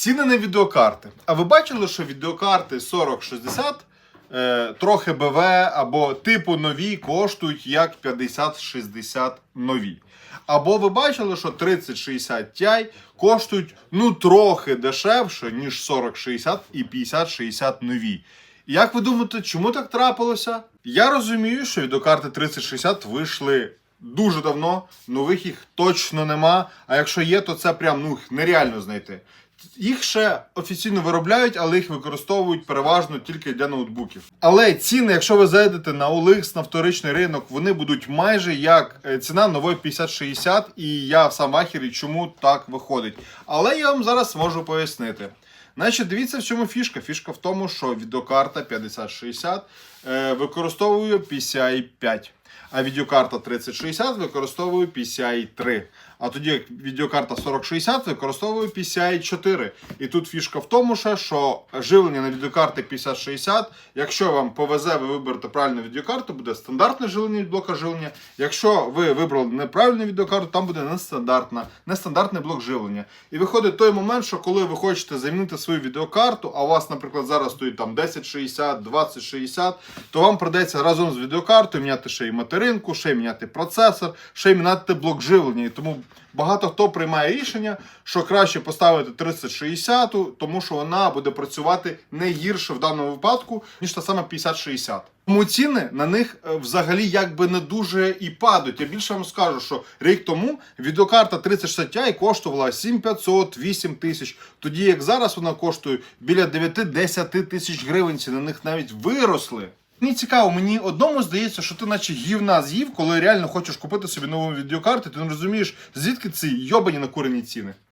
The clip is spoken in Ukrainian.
Ціни на відеокарти. А ви бачили, що відеокарти 4060, е, трохи БВ або типу нові коштують як 5060 нові. Або ви бачили, що 3060 Ti коштують ну трохи дешевше, ніж 4060 і 5060 нові. Як ви думаєте, чому так трапилося? Я розумію, що відеокарти 3060 вийшли дуже давно, нових їх точно нема. А якщо є, то це прям ну нереально знайти. Їх ще офіційно виробляють, але їх використовують переважно тільки для ноутбуків. Але ціни, якщо ви зайдете на OLX, на вторичний ринок, вони будуть майже як е, ціна нової 5060, і я в сам ахері, чому так виходить. Але я вам зараз можу пояснити. Значить, дивіться, в чому фішка. Фішка в тому, що відеокарта 5060 е, використовує PCI 5, а відеокарта 3060 використовує PCI 3. А тоді відеокарта 4060 використовує PCI 4. І тут фішка в тому, що живлення на відеокарти 5060, якщо вам повезе, ви виберете правильну відеокарту, буде стандартне живлення від блока живлення. Якщо ви вибрали неправильну відеокарту, там буде нестандартна, нестандартний блок живлення. І виходить той момент, що коли ви хочете замінити свою відеокарту, а у вас, наприклад, зараз стоїть там 1060, 2060, то вам придеться разом з відеокартою міняти ще й материнку, ще й міняти процесор, ще й міняти блок живлення. І тому багато хто приймає рішення, що краще поставити 3060, тому що вона буде працювати не гірше в даному випадку, ніж та сама 5060. Тому ціни на них е, взагалі якби не дуже і падають. Я більше вам скажу, що рік тому відеокарта 3060 Ti коштувала 7500, 8000, тоді як зараз вона коштує біля 9-10 тисяч гривень. Ці на них навіть виросли. Мені цікаво, мені одному здається, що ти наче гівна з'їв, коли реально хочеш купити собі нову відеокарту, ти не розумієш, звідки ці йобані накурені ціни.